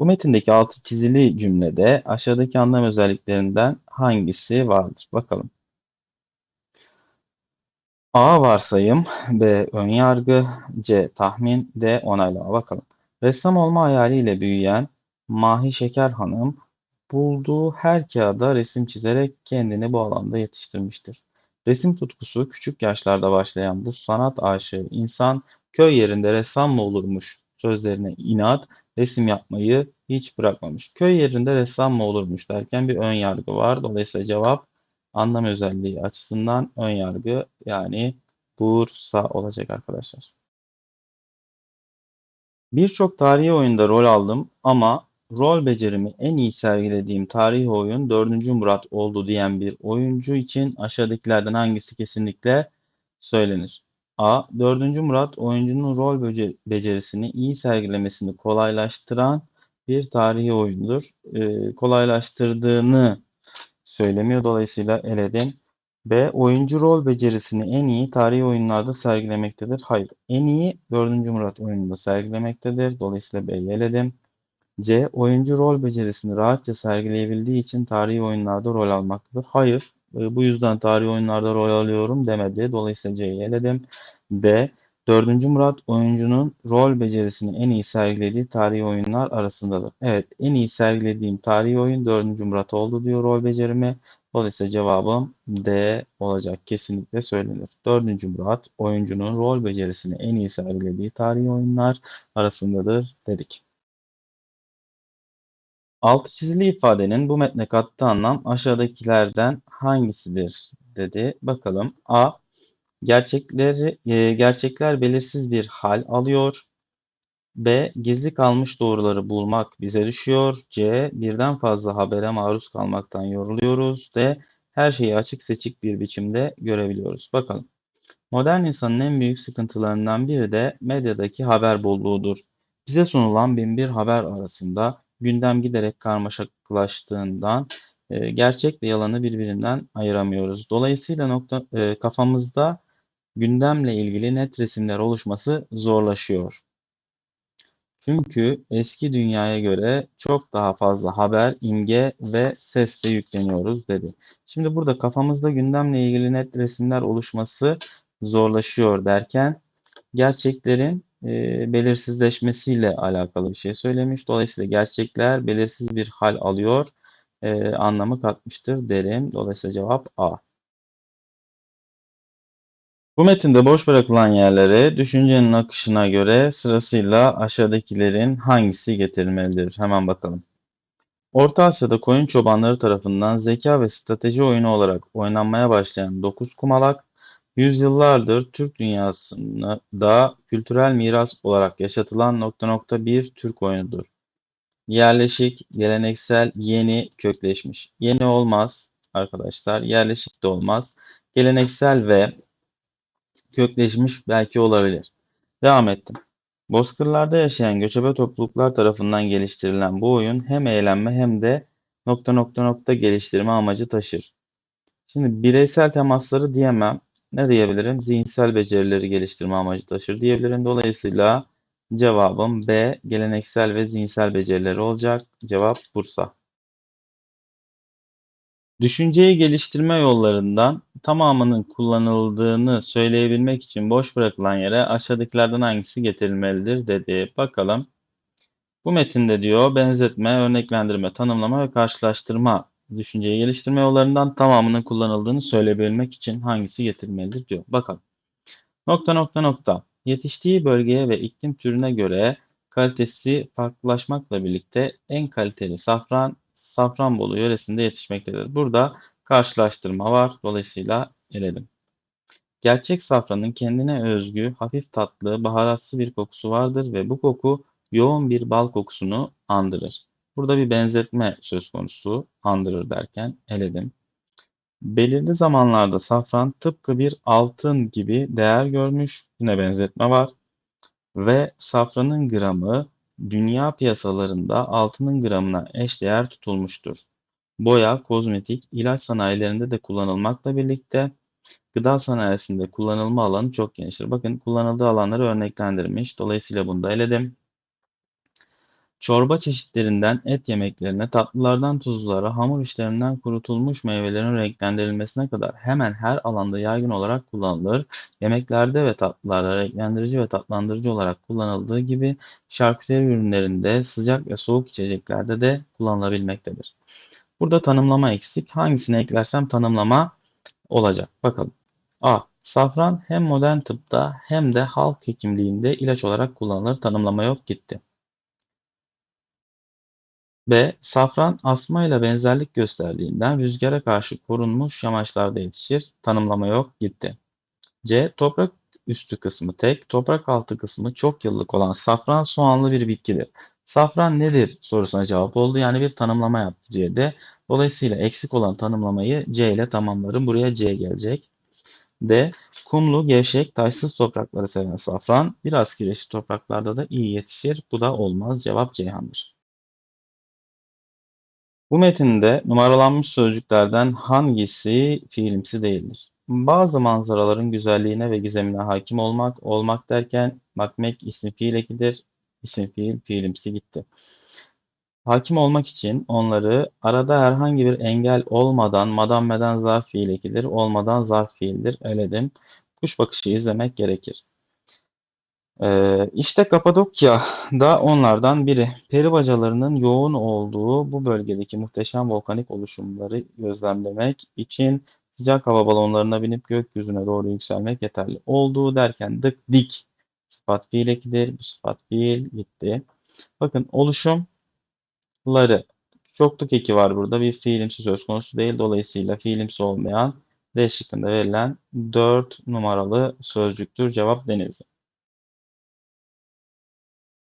Bu metindeki altı çizili cümlede aşağıdaki anlam özelliklerinden hangisi vardır? Bakalım. A varsayım, B ön yargı, C tahmin, D onaylama. Bakalım. Ressam olma hayaliyle büyüyen Mahi Şeker Hanım bulduğu her kağıda resim çizerek kendini bu alanda yetiştirmiştir. Resim tutkusu küçük yaşlarda başlayan bu sanat aşığı insan köy yerinde ressam mı olurmuş sözlerine inat resim yapmayı hiç bırakmamış. Köy yerinde ressam mı olurmuş derken bir ön yargı var. Dolayısıyla cevap anlam özelliği açısından ön yargı yani Bursa olacak arkadaşlar. Birçok tarihi oyunda rol aldım ama rol becerimi en iyi sergilediğim tarihi oyun 4. Murat oldu diyen bir oyuncu için aşağıdakilerden hangisi kesinlikle söylenir? A. 4. Murat oyuncunun rol becerisini iyi sergilemesini kolaylaştıran bir tarihi oyundur. Ee, kolaylaştırdığını söylemiyor. Dolayısıyla eledim. B. Oyuncu rol becerisini en iyi tarihi oyunlarda sergilemektedir. Hayır. En iyi 4. Murat oyununda sergilemektedir. Dolayısıyla B'yi eledim. C. Oyuncu rol becerisini rahatça sergileyebildiği için tarihi oyunlarda rol almaktadır. Hayır. Bu yüzden tarihi oyunlarda rol alıyorum demedi. Dolayısıyla C'yi eledim. D. 4. Murat oyuncunun rol becerisini en iyi sergilediği tarihi oyunlar arasındadır. Evet en iyi sergilediğim tarihi oyun 4. Murat oldu diyor rol becerimi. Dolayısıyla cevabım D olacak. Kesinlikle söylenir. 4. Murat oyuncunun rol becerisini en iyi sergilediği tarihi oyunlar arasındadır dedik. Altı çizili ifadenin bu metne kattığı anlam aşağıdakilerden hangisidir dedi. Bakalım. A. Gerçekleri, e, gerçekler belirsiz bir hal alıyor. B. Gizli kalmış doğruları bulmak bize düşüyor. C. Birden fazla habere maruz kalmaktan yoruluyoruz. D. Her şeyi açık seçik bir biçimde görebiliyoruz. Bakalım. Modern insanın en büyük sıkıntılarından biri de medyadaki haber bolluğudur. Bize sunulan bin bir haber arasında gündem giderek karmaşıklaştığından e, gerçekle yalanı birbirinden ayıramıyoruz. Dolayısıyla nokta e, kafamızda gündemle ilgili net resimler oluşması zorlaşıyor. Çünkü eski dünyaya göre çok daha fazla haber, imge ve sesle yükleniyoruz dedi. Şimdi burada kafamızda gündemle ilgili net resimler oluşması zorlaşıyor derken gerçeklerin e, belirsizleşmesiyle alakalı bir şey söylemiş. Dolayısıyla gerçekler belirsiz bir hal alıyor e, anlamı katmıştır derim. Dolayısıyla cevap A. Bu metinde boş bırakılan yerlere düşüncenin akışına göre sırasıyla aşağıdakilerin hangisi getirilmelidir? Hemen bakalım. Orta Asya'da koyun çobanları tarafından zeka ve strateji oyunu olarak oynanmaya başlayan 9 kumalak, yüzyıllardır Türk dünyasında kültürel miras olarak yaşatılan nokta nokta bir Türk oyunudur. Yerleşik, geleneksel, yeni, kökleşmiş. Yeni olmaz arkadaşlar, yerleşik de olmaz. Geleneksel ve kökleşmiş belki olabilir. Devam ettim. Bozkırlarda yaşayan göçebe topluluklar tarafından geliştirilen bu oyun hem eğlenme hem de nokta nokta nokta geliştirme amacı taşır. Şimdi bireysel temasları diyemem. Ne diyebilirim? Zihinsel becerileri geliştirme amacı taşır diyebilirim. Dolayısıyla cevabım B. Geleneksel ve zihinsel becerileri olacak. Cevap Bursa. Düşünceyi geliştirme yollarından tamamının kullanıldığını söyleyebilmek için boş bırakılan yere aşağıdakilerden hangisi getirilmelidir dedi. Bakalım. Bu metinde diyor benzetme, örneklendirme, tanımlama ve karşılaştırma düşünceyi geliştirme yollarından tamamının kullanıldığını söyleyebilmek için hangisi getirilmelidir diyor. Bakalım. Nokta nokta nokta. Yetiştiği bölgeye ve iklim türüne göre kalitesi farklılaşmakla birlikte en kaliteli safran Safranbolu yöresinde yetişmektedir. Burada karşılaştırma var. Dolayısıyla eledim. Gerçek safranın kendine özgü, hafif tatlı, baharatsız bir kokusu vardır ve bu koku yoğun bir bal kokusunu andırır. Burada bir benzetme söz konusu andırır derken eledim. Belirli zamanlarda safran tıpkı bir altın gibi değer görmüş. Yine benzetme var. Ve safranın gramı dünya piyasalarında altının gramına eşdeğer tutulmuştur. Boya, kozmetik, ilaç sanayilerinde de kullanılmakla birlikte gıda sanayisinde kullanılma alanı çok geniştir. Bakın kullanıldığı alanları örneklendirmiş. Dolayısıyla bunu da eledim. Çorba çeşitlerinden et yemeklerine, tatlılardan tuzlulara, hamur işlerinden kurutulmuş meyvelerin renklendirilmesine kadar hemen her alanda yaygın olarak kullanılır. Yemeklerde ve tatlılarda renklendirici ve tatlandırıcı olarak kullanıldığı gibi şarküteri ürünlerinde, sıcak ve soğuk içeceklerde de kullanılabilmektedir. Burada tanımlama eksik. Hangisini eklersem tanımlama olacak. Bakalım. A. Safran hem modern tıpta hem de halk hekimliğinde ilaç olarak kullanılır. Tanımlama yok gitti. B. Safran asmayla benzerlik gösterdiğinden rüzgara karşı korunmuş yamaçlarda yetişir. Tanımlama yok gitti. C. Toprak üstü kısmı tek, toprak altı kısmı çok yıllık olan safran soğanlı bir bitkidir. Safran nedir sorusuna cevap oldu. Yani bir tanımlama yaptı C'de. Dolayısıyla eksik olan tanımlamayı C ile tamamlarım. Buraya C gelecek. D. Kumlu, gevşek, taşsız toprakları seven safran biraz kireçli topraklarda da iyi yetişir. Bu da olmaz. Cevap Ceyhan'dır. Bu metinde numaralanmış sözcüklerden hangisi fiilimsi değildir? Bazı manzaraların güzelliğine ve gizemine hakim olmak, olmak derken bakmek isim fiil ekidir. İsim fiil fiilimsi gitti. Hakim olmak için onları arada herhangi bir engel olmadan madan meden zarf fiil ekidir, olmadan zarf fiildir. Eledim. Kuş bakışı izlemek gerekir. Ee, işte Kapadokya da onlardan biri. Peri bacalarının yoğun olduğu bu bölgedeki muhteşem volkanik oluşumları gözlemlemek için sıcak hava balonlarına binip gökyüzüne doğru yükselmek yeterli. Olduğu derken dık dik sıfat fiil ekidir. Bu sıfat fiil gitti. Bakın oluşumları çokluk eki var burada. Bir fiilimsi söz konusu değil. Dolayısıyla fiilimsi olmayan D şıkkında verilen 4 numaralı sözcüktür. Cevap Denizli.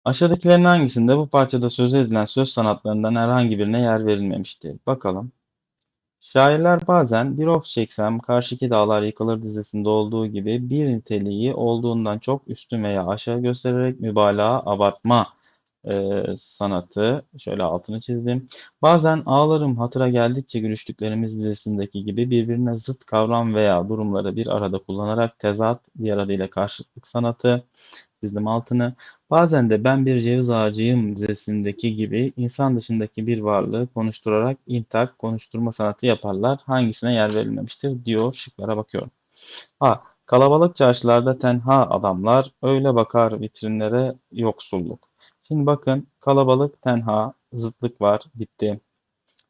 Aşağıdakilerin hangisinde bu parçada söz edilen söz sanatlarından herhangi birine yer verilmemiştir? Bakalım. Şairler bazen bir of çeksem karşıki dağlar yıkılır dizesinde olduğu gibi bir niteliği olduğundan çok üstün veya aşağı göstererek mübalağa, abartma e, sanatı şöyle altını çizdim. Bazen ağlarım hatıra geldikçe gülüştüklerimiz dizesindeki gibi birbirine zıt kavram veya durumları bir arada kullanarak tezat, diğer adıyla karşıtlık sanatı çizdim altını. Bazen de ben bir ceviz ağacıyım dizesindeki gibi insan dışındaki bir varlığı konuşturarak intak, konuşturma sanatı yaparlar. Hangisine yer verilmemiştir diyor şıklara bakıyorum. A. Kalabalık çarşılarda tenha adamlar öyle bakar vitrinlere yoksulluk. Şimdi bakın kalabalık tenha zıtlık var bitti.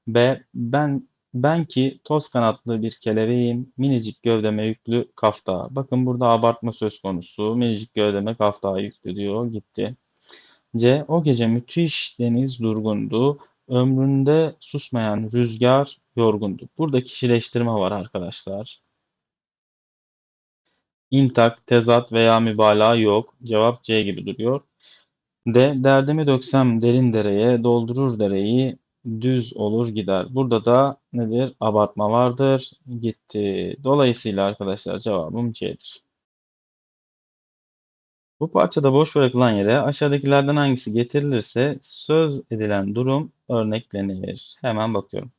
B. Ben ben ki toz kanatlı bir kelebeğim, minicik gövdeme yüklü kafta. Bakın burada abartma söz konusu. Minicik gövdeme kafta yüklü diyor. Gitti. C. O gece müthiş deniz durgundu. Ömründe susmayan rüzgar yorgundu. Burada kişileştirme var arkadaşlar. İntak, tezat veya mübalağa yok. Cevap C gibi duruyor. D. Derdimi döksem derin dereye, doldurur dereyi, düz olur gider. Burada da nedir? Abartma vardır. Gitti. Dolayısıyla arkadaşlar cevabım C'dir. Bu parçada boş bırakılan yere aşağıdakilerden hangisi getirilirse söz edilen durum örneklenir. Hemen bakıyorum.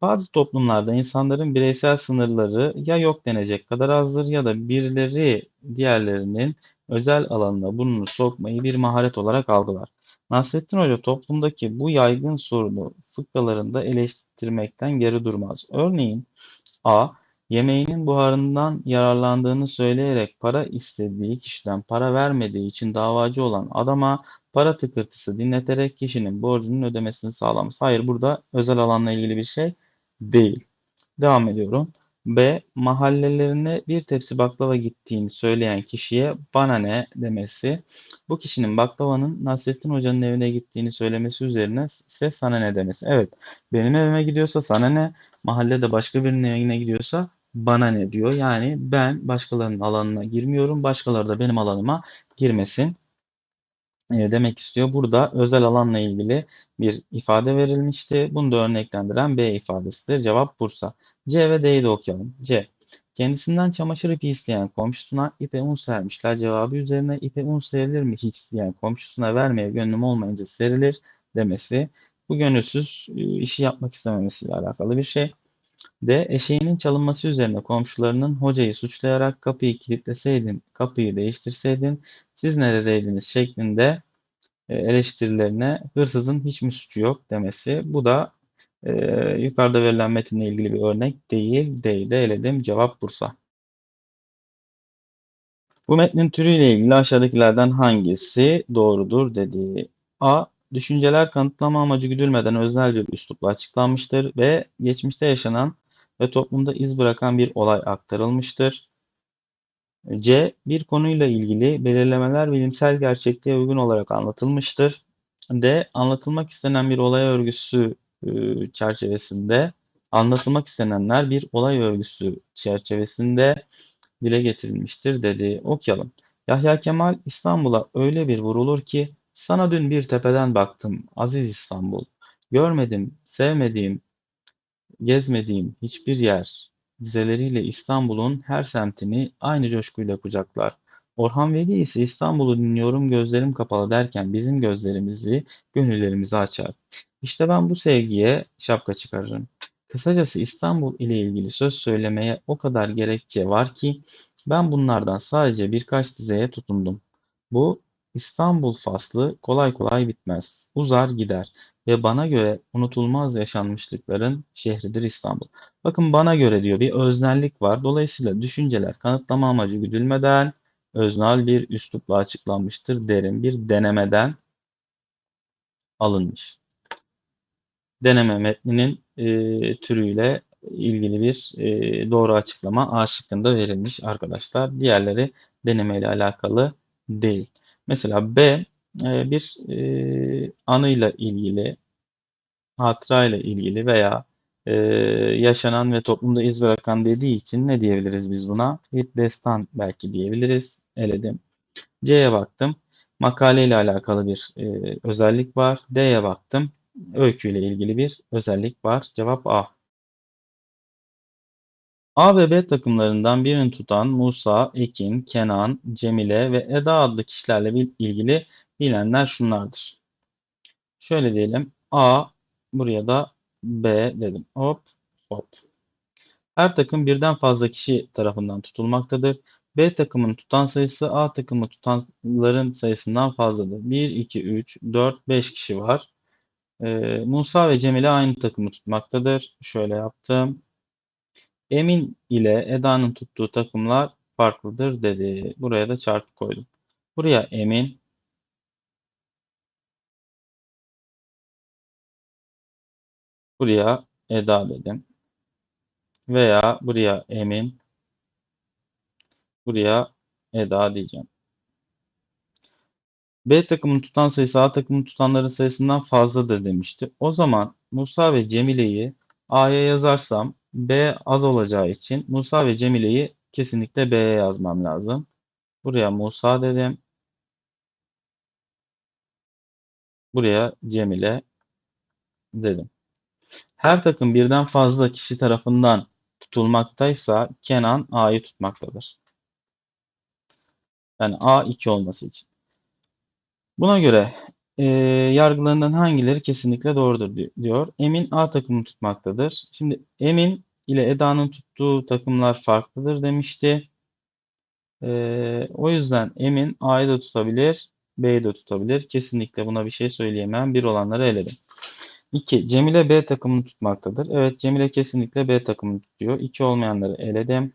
Bazı toplumlarda insanların bireysel sınırları ya yok denecek kadar azdır ya da birileri diğerlerinin özel alanına burnunu sokmayı bir maharet olarak algılar. Nasrettin Hoca toplumdaki bu yaygın sorunu fıkralarında eleştirmekten geri durmaz. Örneğin A. Yemeğinin buharından yararlandığını söyleyerek para istediği kişiden para vermediği için davacı olan adama para tıkırtısı dinleterek kişinin borcunun ödemesini sağlaması. Hayır burada özel alanla ilgili bir şey değil. Devam ediyorum. B. Mahallelerine bir tepsi baklava gittiğini söyleyen kişiye bana ne demesi. Bu kişinin baklavanın Nasrettin Hoca'nın evine gittiğini söylemesi üzerine ise sana ne demesi. Evet benim evime gidiyorsa sana ne, mahallede başka birinin evine gidiyorsa bana ne diyor. Yani ben başkalarının alanına girmiyorum, başkaları da benim alanıma girmesin e, demek istiyor. Burada özel alanla ilgili bir ifade verilmişti. Bunu da örneklendiren B ifadesidir. Cevap Bursa. C ve D'yi de okuyalım. C. Kendisinden çamaşır ipi isteyen komşusuna ipe un sermişler. Cevabı üzerine ipe un serilir mi hiç diyen komşusuna vermeye gönlüm olmayınca serilir demesi. Bu gönülsüz e, işi yapmak istememesiyle alakalı bir şey. D. Eşeğinin çalınması üzerine komşularının hocayı suçlayarak kapıyı kilitleseydin, kapıyı değiştirseydin, siz neredeydiniz şeklinde e, eleştirilerine hırsızın hiç mi suçu yok demesi. Bu da e, yukarıda verilen metinle ilgili bir örnek değil. Değil de eledim. Cevap Bursa. Bu metnin türüyle ilgili aşağıdakilerden hangisi doğrudur dedi. A. Düşünceler kanıtlama amacı güdülmeden öznel bir üslupla açıklanmıştır ve geçmişte yaşanan ve toplumda iz bırakan bir olay aktarılmıştır. C. Bir konuyla ilgili belirlemeler bilimsel gerçekliğe uygun olarak anlatılmıştır. D. Anlatılmak istenen bir olay örgüsü çerçevesinde anlatılmak istenenler bir olay örgüsü çerçevesinde dile getirilmiştir dedi. Okuyalım. Yahya Kemal İstanbul'a öyle bir vurulur ki sana dün bir tepeden baktım aziz İstanbul. Görmedim, sevmediğim, gezmediğim hiçbir yer. Dizeleriyle İstanbul'un her semtini aynı coşkuyla kucaklar. Orhan Veli ise İstanbul'u dinliyorum gözlerim kapalı derken bizim gözlerimizi, gönüllerimizi açar. İşte ben bu sevgiye şapka çıkarırım. Kısacası İstanbul ile ilgili söz söylemeye o kadar gerekçe var ki ben bunlardan sadece birkaç dizeye tutundum. Bu İstanbul faslı kolay kolay bitmez, uzar gider ve bana göre unutulmaz yaşanmışlıkların şehridir İstanbul. Bakın bana göre diyor bir öznellik var. Dolayısıyla düşünceler kanıtlama amacı güdülmeden öznel bir üslupla açıklanmıştır derin bir denemeden alınmış. Deneme metninin e, türüyle ilgili bir e, doğru açıklama A şıkkında verilmiş arkadaşlar. Diğerleri deneme ile alakalı değil. Mesela B e, bir e, anıyla ilgili, hatırayla ilgili veya e, yaşanan ve toplumda iz bırakan dediği için ne diyebiliriz biz buna? Bir destan belki diyebiliriz. Eledim. C'ye baktım. Makale ile alakalı bir e, özellik var. D'ye baktım. Öykü ile ilgili bir özellik var. Cevap A. A ve B takımlarından birini tutan Musa, Ekin, Kenan, Cemile ve Eda adlı kişilerle ilgili bilenler şunlardır. Şöyle diyelim. A, buraya da B dedim. Hop, hop. Her takım birden fazla kişi tarafından tutulmaktadır. B takımın tutan sayısı A takımı tutanların sayısından fazladır. 1, 2, 3, 4, 5 kişi var. Ee, Musa ve Cemile aynı takımı tutmaktadır. Şöyle yaptım. Emin ile Eda'nın tuttuğu takımlar farklıdır dedi. Buraya da çarpı koydum. Buraya Emin, buraya Eda dedim. Veya buraya Emin, buraya Eda diyeceğim. B takımın tutan sayısı A takımın tutanların sayısından fazladır demişti. O zaman Musa ve Cemile'yi A'ya yazarsam B az olacağı için Musa ve Cemile'yi kesinlikle B'ye yazmam lazım. Buraya Musa dedim. Buraya Cemile dedim. Her takım birden fazla kişi tarafından tutulmaktaysa Kenan A'yı tutmaktadır. Yani A 2 olması için. Buna göre e, yargılarından hangileri kesinlikle doğrudur diyor. Emin A takımını tutmaktadır. Şimdi Emin ile Eda'nın tuttuğu takımlar farklıdır demişti. E, o yüzden Emin A'yı da tutabilir, B'yi de tutabilir. Kesinlikle buna bir şey söyleyemem. Bir olanları eledim. 2. Cemile B takımını tutmaktadır. Evet Cemile kesinlikle B takımını tutuyor. 2 olmayanları eledim.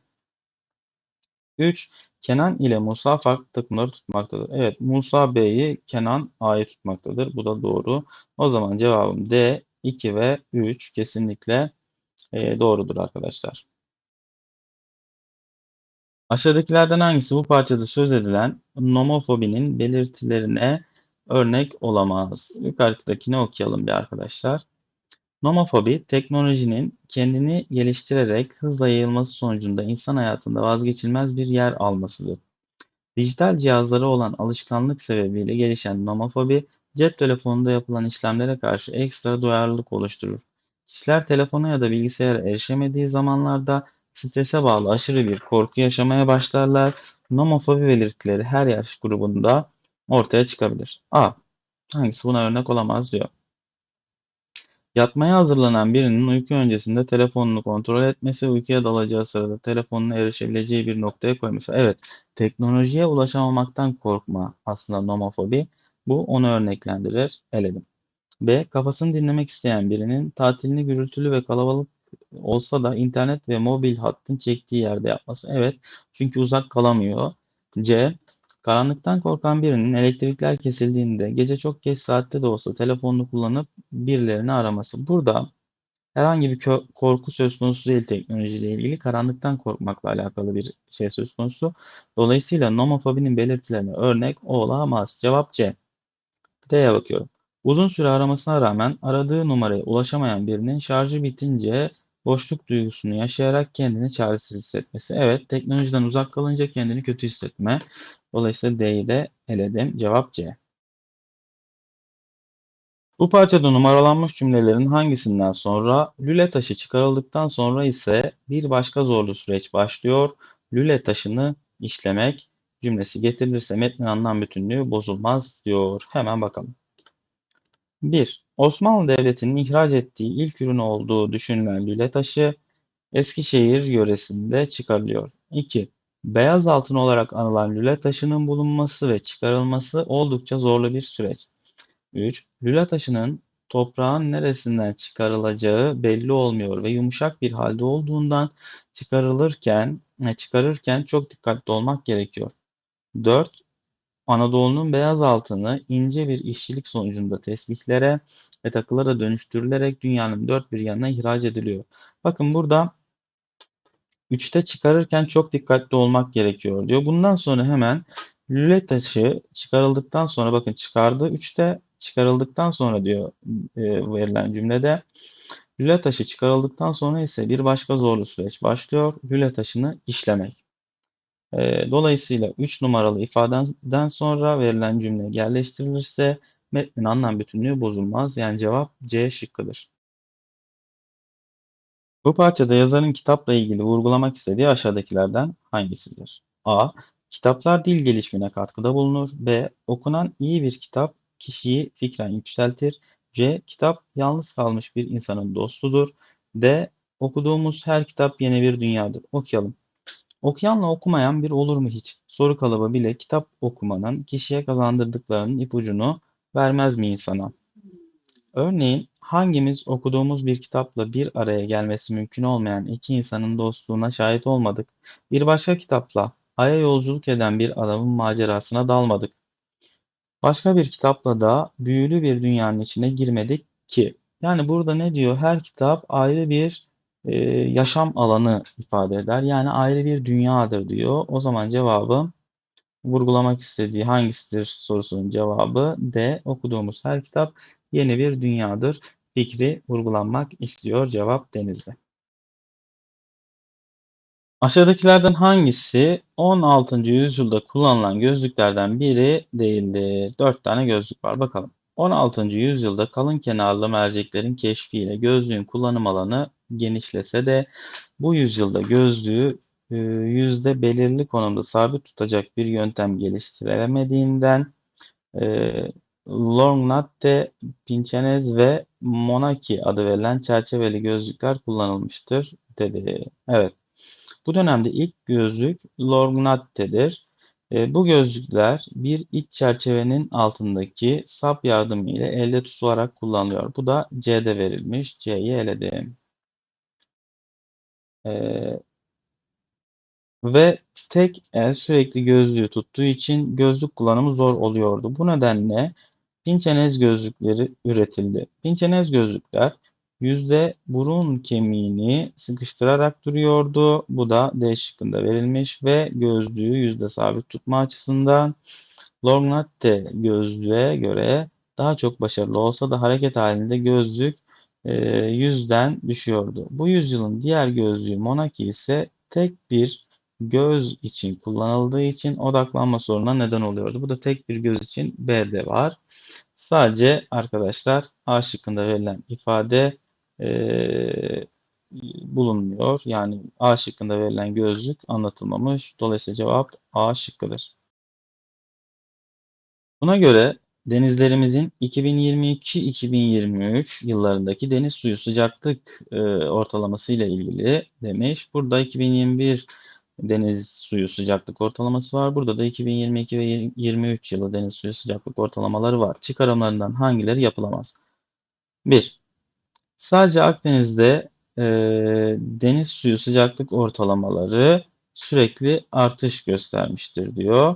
3. Kenan ile Musa farklı takımları tutmaktadır. Evet Musa B'yi Kenan A'yı tutmaktadır. Bu da doğru. O zaman cevabım D 2 ve 3 kesinlikle e, doğrudur arkadaşlar. Aşağıdakilerden hangisi bu parçada söz edilen nomofobinin belirtilerine örnek olamaz? Yukarıdakini okuyalım bir arkadaşlar. Nomofobi, teknolojinin kendini geliştirerek hızla yayılması sonucunda insan hayatında vazgeçilmez bir yer almasıdır. Dijital cihazlara olan alışkanlık sebebiyle gelişen nomofobi, cep telefonunda yapılan işlemlere karşı ekstra duyarlılık oluşturur. Kişiler telefona ya da bilgisayara erişemediği zamanlarda strese bağlı aşırı bir korku yaşamaya başlarlar. Nomofobi belirtileri her yaş grubunda ortaya çıkabilir. A. Hangisi buna örnek olamaz diyor. Yatmaya hazırlanan birinin uyku öncesinde telefonunu kontrol etmesi, uykuya dalacağı sırada telefonuna erişebileceği bir noktaya koyması. Evet, teknolojiye ulaşamamaktan korkma aslında nomofobi. Bu onu örneklendirir. Eledim. B. Kafasını dinlemek isteyen birinin tatilini gürültülü ve kalabalık olsa da internet ve mobil hattın çektiği yerde yapması. Evet. Çünkü uzak kalamıyor. C. Karanlıktan korkan birinin elektrikler kesildiğinde gece çok geç saatte de olsa telefonunu kullanıp birilerini araması. Burada herhangi bir korku söz konusu değil teknolojiyle ilgili. Karanlıktan korkmakla alakalı bir şey söz konusu. Dolayısıyla nomofobinin belirtilerine örnek olamaz. Cevap C. D'ye bakıyorum. Uzun süre aramasına rağmen aradığı numaraya ulaşamayan birinin şarjı bitince boşluk duygusunu yaşayarak kendini çaresiz hissetmesi. Evet, teknolojiden uzak kalınca kendini kötü hissetme. Dolayısıyla D'yi de eledim. Cevap C. Bu parçada numaralanmış cümlelerin hangisinden sonra lüle taşı çıkarıldıktan sonra ise bir başka zorlu süreç başlıyor. Lüle taşını işlemek cümlesi getirilirse metnin anlam bütünlüğü bozulmaz diyor. Hemen bakalım. 1. Osmanlı Devleti'nin ihraç ettiği ilk ürün olduğu düşünülen lüle taşı Eskişehir yöresinde çıkarılıyor. 2. Beyaz altın olarak anılan lüle taşının bulunması ve çıkarılması oldukça zorlu bir süreç. 3. Lüle taşının toprağın neresinden çıkarılacağı belli olmuyor ve yumuşak bir halde olduğundan çıkarılırken çıkarırken çok dikkatli olmak gerekiyor. 4. Anadolu'nun beyaz altını ince bir işçilik sonucunda tesbihlere ve takılara dönüştürülerek dünyanın dört bir yanına ihraç ediliyor. Bakın burada 3'te çıkarırken çok dikkatli olmak gerekiyor diyor. Bundan sonra hemen lüle taşı çıkarıldıktan sonra bakın çıkardı 3'te çıkarıldıktan sonra diyor e, verilen cümlede lüle taşı çıkarıldıktan sonra ise bir başka zorlu süreç başlıyor. Lüle taşını işlemek. E, dolayısıyla 3 numaralı ifadeden sonra verilen cümle yerleştirilirse metnin anlam bütünlüğü bozulmaz. Yani cevap C şıkkıdır. Bu parçada yazarın kitapla ilgili vurgulamak istediği aşağıdakilerden hangisidir? A. Kitaplar dil gelişimine katkıda bulunur. B. Okunan iyi bir kitap kişiyi fikren yükseltir. C. Kitap yalnız kalmış bir insanın dostudur. D. Okuduğumuz her kitap yeni bir dünyadır. Okuyalım. Okuyanla okumayan bir olur mu hiç? Soru kalıbı bile kitap okumanın kişiye kazandırdıklarının ipucunu vermez mi insana? Örneğin hangimiz okuduğumuz bir kitapla bir araya gelmesi mümkün olmayan iki insanın dostluğuna şahit olmadık? Bir başka kitapla Ay'a yolculuk eden bir adamın macerasına dalmadık. Başka bir kitapla da büyülü bir dünyanın içine girmedik ki. Yani burada ne diyor? Her kitap ayrı bir e, yaşam alanı ifade eder. Yani ayrı bir dünyadır diyor. O zaman cevabım vurgulamak istediği hangisidir sorusunun cevabı D. Okuduğumuz her kitap yeni bir dünyadır. Fikri vurgulanmak istiyor. Cevap Denizli. Aşağıdakilerden hangisi 16. yüzyılda kullanılan gözlüklerden biri değildir? 4 tane gözlük var. Bakalım. 16. yüzyılda kalın kenarlı merceklerin keşfiyle gözlüğün kullanım alanı genişlese de bu yüzyılda gözlüğü e, yüzde belirli konumda sabit tutacak bir yöntem geliştirilemediğinden e, Longnatte, Pincenez ve Monaki adı verilen çerçeveli gözlükler kullanılmıştır dedi. Evet. Bu dönemde ilk gözlük Lognatte'dir. E, bu gözlükler bir iç çerçevenin altındaki sap yardımı ile elde tutularak kullanılıyor. Bu da C'de verilmiş. C'yi eledim. E, ve tek el sürekli gözlüğü tuttuğu için gözlük kullanımı zor oluyordu. Bu nedenle pinçenez gözlükleri üretildi. Pinçenez gözlükler yüzde burun kemiğini sıkıştırarak duruyordu. Bu da D şıkkında verilmiş ve gözlüğü yüzde sabit tutma açısından Longnatte gözlüğe göre daha çok başarılı olsa da hareket halinde gözlük e, yüzden düşüyordu. Bu yüzyılın diğer gözlüğü Monaki ise tek bir göz için kullanıldığı için odaklanma sorununa neden oluyordu. Bu da tek bir göz için B'de var. Sadece arkadaşlar A şıkkında verilen ifade e, bulunmuyor. Yani A şıkkında verilen gözlük anlatılmamış. Dolayısıyla cevap A şıkkıdır. Buna göre denizlerimizin 2022-2023 yıllarındaki deniz suyu sıcaklık e, ortalaması ile ilgili demiş. Burada 2021 deniz suyu sıcaklık ortalaması var. Burada da 2022 ve 2023 yılı deniz suyu sıcaklık ortalamaları var. Çıkarımlarından hangileri yapılamaz? 1. Sadece Akdeniz'de e, deniz suyu sıcaklık ortalamaları sürekli artış göstermiştir diyor.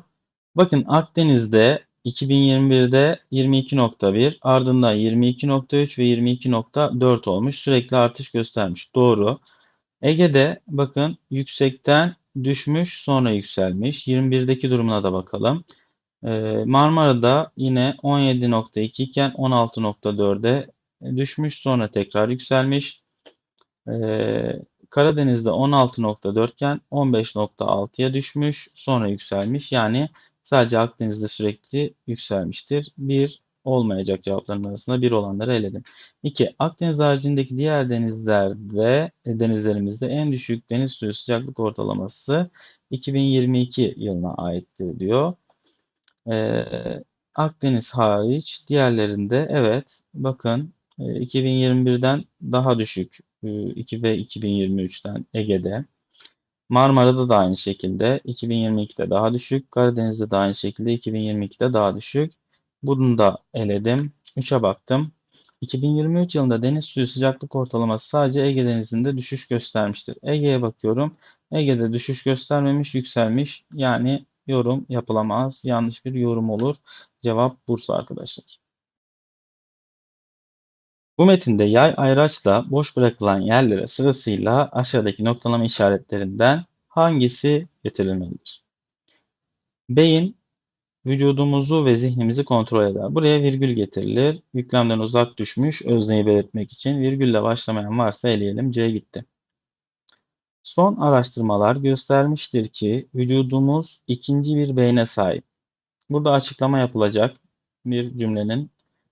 Bakın Akdeniz'de 2021'de 22.1 ardından 22.3 ve 22.4 olmuş. Sürekli artış göstermiş. Doğru. Ege'de bakın yüksekten düşmüş sonra yükselmiş. 21'deki durumuna da bakalım. Ee, Marmara'da yine 17.2 iken 16.4'e düşmüş sonra tekrar yükselmiş. Ee, Karadeniz'de 16.4 iken 15.6'ya düşmüş sonra yükselmiş. Yani sadece Akdeniz'de sürekli yükselmiştir. Bir olmayacak cevapların arasında bir olanları eledim. 2. Akdeniz haricindeki diğer denizlerde e, denizlerimizde en düşük deniz suyu sıcaklık ortalaması 2022 yılına aittir diyor. Ee, Akdeniz hariç diğerlerinde evet bakın 2021'den e, daha düşük 2 e, ve 2023'ten Ege'de. Marmara'da da aynı şekilde 2022'de daha düşük. Karadeniz'de de aynı şekilde 2022'de daha düşük. Bunu da eledim. 3'e baktım. 2023 yılında deniz suyu sıcaklık ortalaması sadece Ege Denizi'nde düşüş göstermiştir. Ege'ye bakıyorum. Ege'de düşüş göstermemiş, yükselmiş. Yani yorum yapılamaz. Yanlış bir yorum olur. Cevap Bursa arkadaşlar. Bu metinde yay ayraçla boş bırakılan yerlere sırasıyla aşağıdaki noktalama işaretlerinden hangisi getirilmelidir? Beyin vücudumuzu ve zihnimizi kontrol eder. Buraya virgül getirilir. Yüklemden uzak düşmüş özneyi belirtmek için virgülle başlamayan varsa eleyelim. C gitti. Son araştırmalar göstermiştir ki vücudumuz ikinci bir beyne sahip. Burada açıklama yapılacak bir cümlenin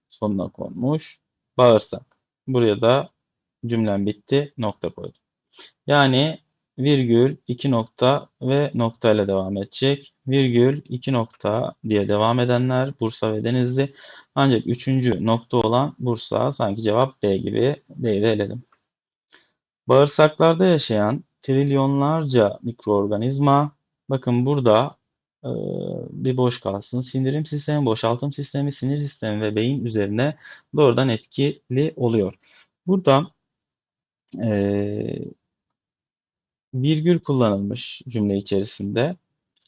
sonuna konmuş. Bağırsak. Buraya da cümlem bitti. Nokta koydum. Yani virgül, iki nokta ve nokta ile devam edecek. Virgül, iki nokta diye devam edenler Bursa ve Denizli. Ancak üçüncü nokta olan Bursa sanki cevap B gibi D'yi de eledim. Bağırsaklarda yaşayan trilyonlarca mikroorganizma bakın burada e, bir boş kalsın. Sindirim sistemi, boşaltım sistemi, sinir sistemi ve beyin üzerine doğrudan etkili oluyor. Burada e, virgül kullanılmış cümle içerisinde.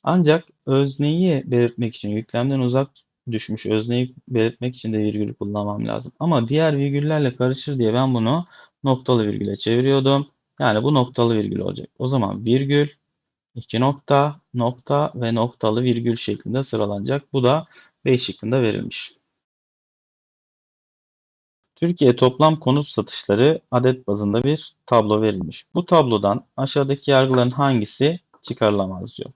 Ancak özneyi belirtmek için yüklemden uzak düşmüş özneyi belirtmek için de virgül kullanmam lazım. Ama diğer virgüllerle karışır diye ben bunu noktalı virgüle çeviriyordum. Yani bu noktalı virgül olacak. O zaman virgül, iki nokta, nokta ve noktalı virgül şeklinde sıralanacak. Bu da B şıkkında verilmiş. Türkiye toplam konut satışları adet bazında bir tablo verilmiş. Bu tablodan aşağıdaki yargıların hangisi çıkarılamaz diyor.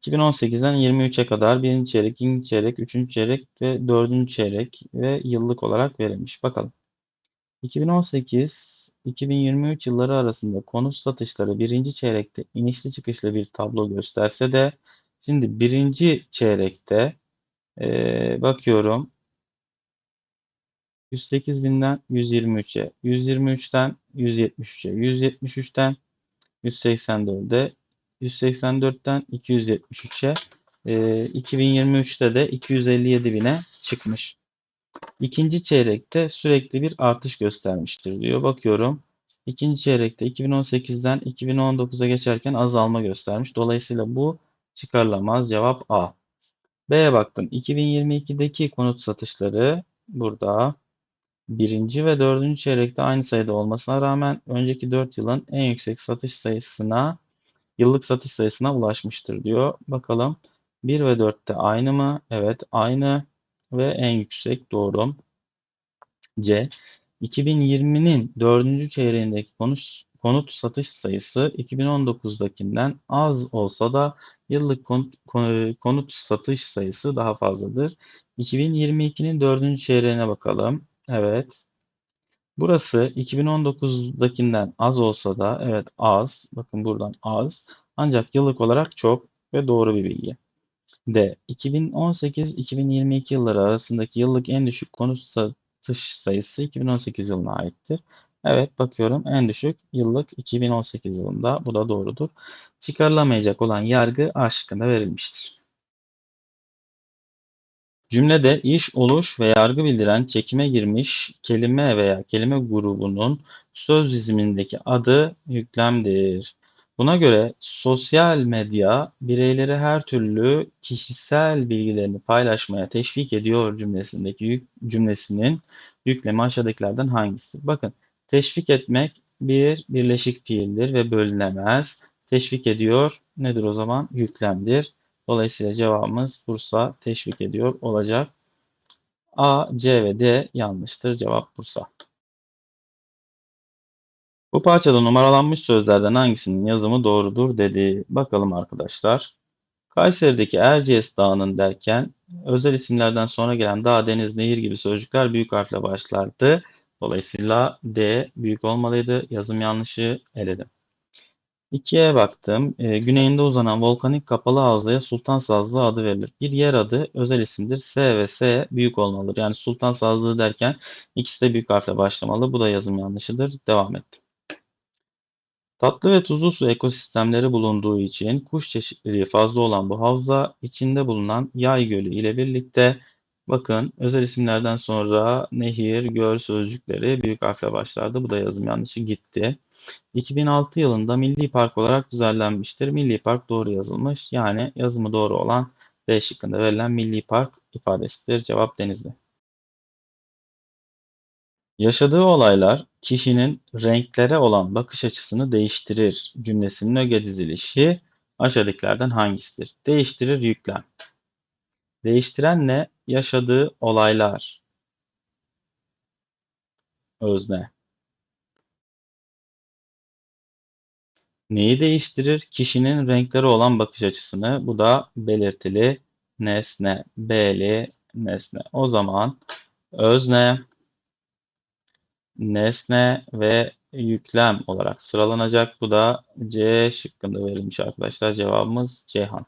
2018'den 23'e kadar birinci çeyrek, ikinci çeyrek, üçüncü çeyrek ve dördüncü çeyrek ve yıllık olarak verilmiş. Bakalım. 2018-2023 yılları arasında konut satışları birinci çeyrekte inişli çıkışlı bir tablo gösterse de şimdi birinci çeyrekte e, bakıyorum 108 binden 123'e, 123'ten 173'e, 173'ten 184'e, 184'ten 273'e, e, 2023'te de 257 bine çıkmış. İkinci çeyrekte sürekli bir artış göstermiştir diyor. Bakıyorum. İkinci çeyrekte 2018'den 2019'a geçerken azalma göstermiş. Dolayısıyla bu çıkarılamaz. Cevap A. B'ye baktım. 2022'deki konut satışları burada birinci ve dördüncü çeyrekte aynı sayıda olmasına rağmen önceki 4 yılın en yüksek satış sayısına yıllık satış sayısına ulaşmıştır diyor. Bakalım 1 ve 4'te aynı mı? Evet aynı ve en yüksek doğru. C. 2020'nin 4. çeyreğindeki konut, konut satış sayısı 2019'dakinden az olsa da yıllık konut, konut satış sayısı daha fazladır. 2022'nin 4. çeyreğine bakalım. Evet. Burası 2019'dakinden az olsa da evet az. Bakın buradan az. Ancak yıllık olarak çok ve doğru bir bilgi. D. 2018-2022 yılları arasındaki yıllık en düşük konut satış sayısı 2018 yılına aittir. Evet bakıyorum en düşük yıllık 2018 yılında. Bu da doğrudur. Çıkarılamayacak olan yargı A şıkkında verilmiştir. Cümlede iş, oluş ve yargı bildiren çekime girmiş kelime veya kelime grubunun söz dizimindeki adı yüklemdir. Buna göre sosyal medya bireyleri her türlü kişisel bilgilerini paylaşmaya teşvik ediyor cümlesindeki yük, cümlesinin yüklemi aşağıdakilerden hangisidir? Bakın teşvik etmek bir birleşik fiildir ve bölünemez. Teşvik ediyor nedir o zaman? Yüklemdir. Dolayısıyla cevabımız Bursa teşvik ediyor olacak. A, C ve D yanlıştır. Cevap Bursa. Bu parçada numaralanmış sözlerden hangisinin yazımı doğrudur dedi. Bakalım arkadaşlar. Kayseri'deki Erciyes Dağı'nın derken özel isimlerden sonra gelen dağ, deniz, nehir gibi sözcükler büyük harfle başlardı. Dolayısıyla D büyük olmalıydı. Yazım yanlışı eledim. 2'ye baktım. E, güneyinde uzanan volkanik kapalı havzaya Sultan Sazlığı adı verilir. Bir yer adı özel isimdir. S ve S büyük olmalıdır. Yani Sultan Sazlığı derken ikisi de büyük harfle başlamalı. Bu da yazım yanlışıdır. Devam ettim. Tatlı ve tuzlu su ekosistemleri bulunduğu için kuş çeşitliliği fazla olan bu havza içinde bulunan Yay Gölü ile birlikte bakın özel isimlerden sonra nehir, göl sözcükleri büyük harfle başlardı. Bu da yazım yanlışı gitti. 2006 yılında Milli Park olarak düzenlenmiştir. Milli Park doğru yazılmış. Yani yazımı doğru olan D şıkkında verilen Milli Park ifadesidir. Cevap Denizli. Yaşadığı olaylar kişinin renklere olan bakış açısını değiştirir cümlesinin öge dizilişi aşağıdakilerden hangisidir? Değiştirir yüklem. Değiştiren ne? Yaşadığı olaylar. Özne. Neyi değiştirir? Kişinin renklere olan bakış açısını. Bu da belirtili nesne. B'li nesne. O zaman özne, nesne ve yüklem olarak sıralanacak. Bu da C şıkkında verilmiş arkadaşlar. Cevabımız Ceyhan.